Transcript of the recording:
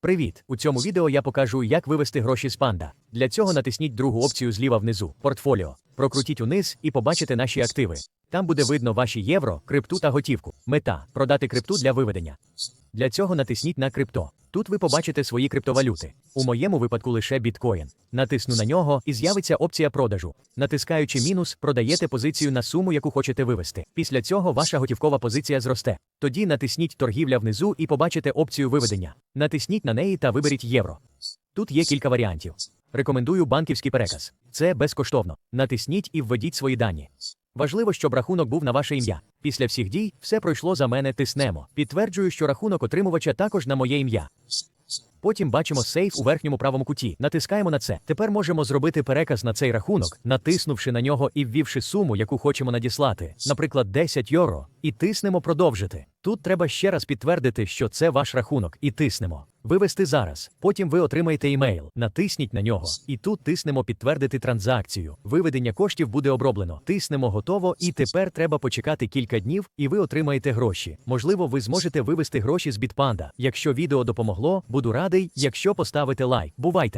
Привіт! У цьому відео я покажу, як вивести гроші з панда. Для цього натисніть другу опцію зліва внизу портфоліо. Прокрутіть униз і побачите наші активи. Там буде видно ваші євро, крипту та готівку. Мета продати крипту для виведення. Для цього натисніть на крипто. Тут ви побачите свої криптовалюти. У моєму випадку лише біткоін. Натисну на нього і з'явиться опція продажу. Натискаючи мінус, продаєте позицію на суму, яку хочете вивести. Після цього ваша готівкова позиція зросте. Тоді натисніть торгівля внизу і побачите опцію виведення. Натисніть на неї та виберіть євро. Тут є кілька варіантів. Рекомендую банківський переказ. Це безкоштовно. Натисніть і введіть свої дані. Важливо, щоб рахунок був на ваше ім'я. Після всіх дій все пройшло за мене тиснемо. Підтверджую, що рахунок отримувача також на моє ім'я. Потім бачимо сейф у верхньому правому куті. Натискаємо на це. Тепер можемо зробити переказ на цей рахунок, натиснувши на нього і ввівши суму, яку хочемо надіслати, наприклад, 10 євро, і тиснемо продовжити. Тут треба ще раз підтвердити, що це ваш рахунок, і тиснемо. Вивести зараз. Потім ви отримаєте імейл. Натисніть на нього. І тут тиснемо підтвердити транзакцію. Виведення коштів буде оброблено. Тиснемо готово, і тепер треба почекати кілька днів, і ви отримаєте гроші. Можливо, ви зможете вивести гроші з Бітпанда. Якщо відео допомогло, буду радий, якщо поставите лайк. Бувайте!